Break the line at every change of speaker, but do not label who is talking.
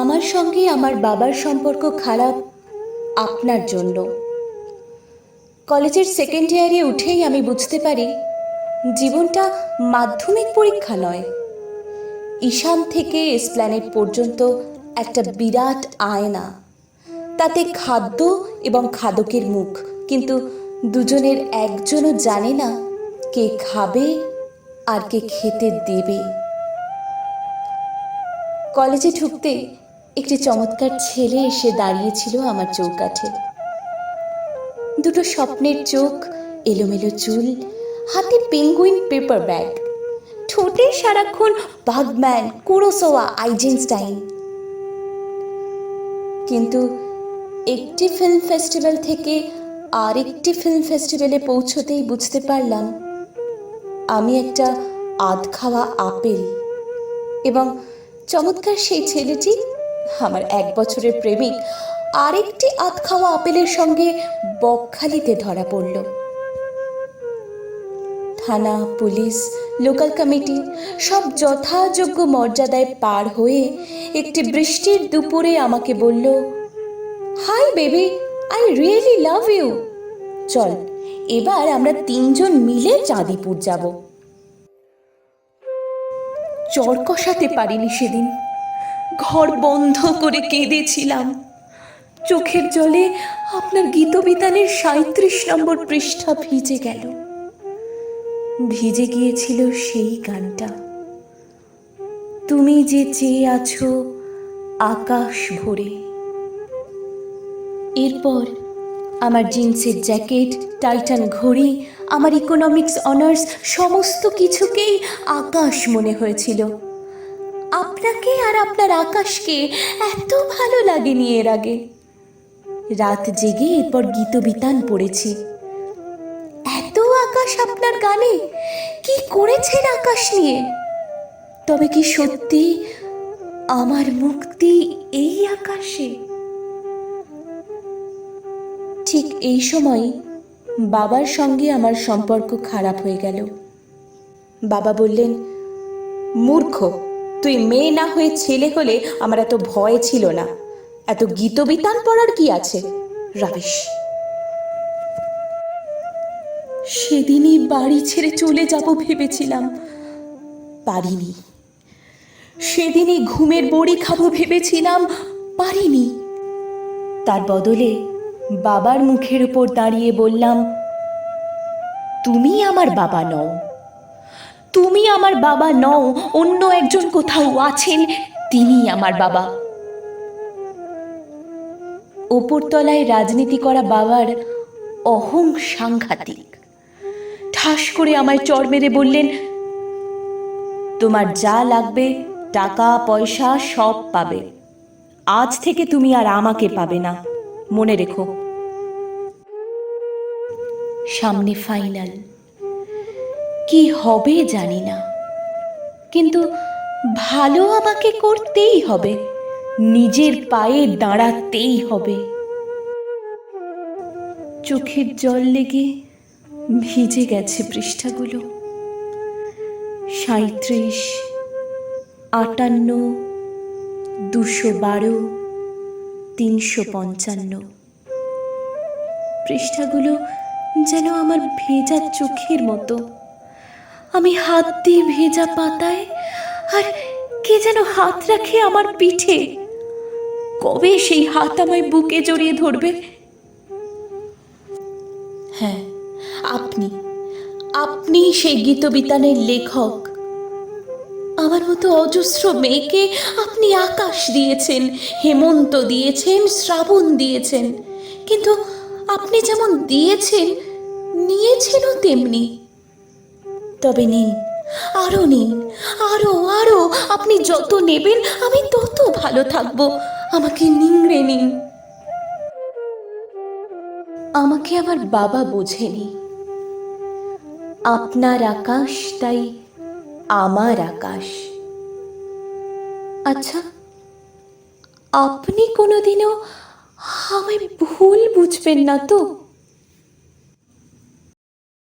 আমার সঙ্গে আমার বাবার সম্পর্ক খারাপ আপনার জন্য। কলেজের সেকেন্ড ইয়ারে উঠেই আমি বুঝতে পারি, জীবনটা মাধ্যমিক পরীক্ষা নয়, ঈশান থেকে এসপ্ল্যানেট পর্যন্ত একটা বিরাট আয়না। তাতে খাদ্য এবং খাদকের মুখ, কিন্তু দুজনের একজনও জানে না কে খাবে আর কে খেতে দেবে। কলেজে ঢুকতে একটি চমৎকার ছেলে এসে দাঁড়িয়েছিল আমার চৌকাঠে। দুটো স্বপ্নের চোখ, এলোমেলো চুল, হাতে পেঙ্গুইন পেপার ব্যাগ, ঠোঁটে সারাক্ষণ বাগম্যান কুরোসোয়া আইজেনস্টাইন। কিন্তু একটি ফিল্ম ফেস্টিভ্যাল থেকে আরেকটি ফিল্ম ফেস্টিভ্যালে পৌঁছতেই বুঝতে পারলাম, আমি একটা আধ খাওয়া আপেল এবং চমৎকার সেই ছেলেটি আমার এক বছরের প্রেমিক আরেকটি আধ খাওয়া আপেলের সঙ্গে বকখালিতে ধরা পড়ল। থানা, পুলিশ, লোকাল কমিটি সব যথাযোগ্য মর্যাদায় পার হয়ে একটি বৃষ্টির দুপুরে আমাকে বলল, hi baby, I really love you. চল, এবার আমরা তিনজন মিলে চাঁদিপুর যাব। চর কষাতে পারিনি সেদিন। ঘর বন্ধ করে কেঁদেছিলাম। চোখের জলে আপনার গীতবিতানের সাঁত্রিশ নম্বর পৃষ্ঠা ভিজে গেল। ভিজে গিয়েছিল সেই গানটা। তুমি যে চেয়ে আছো আকাশ ভরে। এরপর আমার জিন্সের জ্যাকেট, টাইটান ঘড়ি, আমার ইকোনমিক্স অনার্স সমস্ত কিছুকেই আকাশ মনে হয়েছিল। আপনাকে আর আপনার আকাশকে এত ভালো লাগেনি এর আগে। রাত জেগে এরপর গীতবিতান পড়েছি। এত আকাশ আপনার গানে কি করেছেন আকাশ নিয়ে? তবে কি সত্যি আমার মুক্তি এই আকাশে? ঠিক এই সময় বাবার সঙ্গে আমার সম্পর্ক খারাপ হয়ে গেল। বাবা বললেন, মূর্খ তুই মেয়ে না হয়ে ছেলে হলে আমার এত ভয় ছিল না। এত গীতবিতান পড়ার কি আছে? রাবিশ। সেদিনই বাড়ি ছেড়ে চলে যাব ভেবেছিলাম। পারিনি। সেদিনই ঘুমের বড়ি খাব ভেবেছিলাম, পারিনি। তার বদলে বাবার মুখের উপর দাঁড়িয়ে বললাম, তুমি আমার বাবা নও। তুমি আমার বাবা নও, অন্য একজন কোথাও আছেন, তিনি আমার বাবা। ওপরতলায় রাজনীতি করা বাবার অহং সাংঘাতিক। ঠাস করে আমায় চর মেরে বললেন, তোমার যা লাগবে, টাকা, পয়সা, সব পাবে। আজ থেকে তুমি আর আমাকে পাবে না, মনে রেখো। সামনে ফাইনাল। কি হবে জানি না। কিন্তু ভালো আমাকে করতেই হবে, নিজের পায়ে দাঁড়াতেই হবে। চোখের জল লেগে ভিজে গেছে পৃষ্ঠাগুলো। সাঁত্রিশ আটান্ন, দুশো বারো, তিনশো পঞ্চান্ন। পৃষ্ঠাগুলো যেন আমার ভেজা চোখের মতো। আমি হাত দিয়ে ভেজা পাতায়, আর কে যেন হাত রাখে আমার পিঠে। কবে সেই হাত আমায় বুকে জড়িয়ে ধরবে? হ্যাঁ আপনি আপনি সেই গীতবিতানের লেখক। আমার মতো অজস্র মেয়েকে আপনি আকাশ দিয়েছেন, হেমন্ত দিয়েছেন, শ্রাবণ দিয়েছেন। কিন্তু আপনি যেমন দিয়েছেন, নিয়েছেনও তেমনি। তবে নিন। আরও নিন। আরও আরও আপনি যত নেবেন, আমি তত ভালো থাকব। আমাকে নিংড়ে নিন। আমাকে আমার বাবা বোঝেনি আপনার আকাশ তাই আমার আকাশ। আচ্ছা আপনি কোনোদিনও আমায় ভুল বুঝবেন না তো?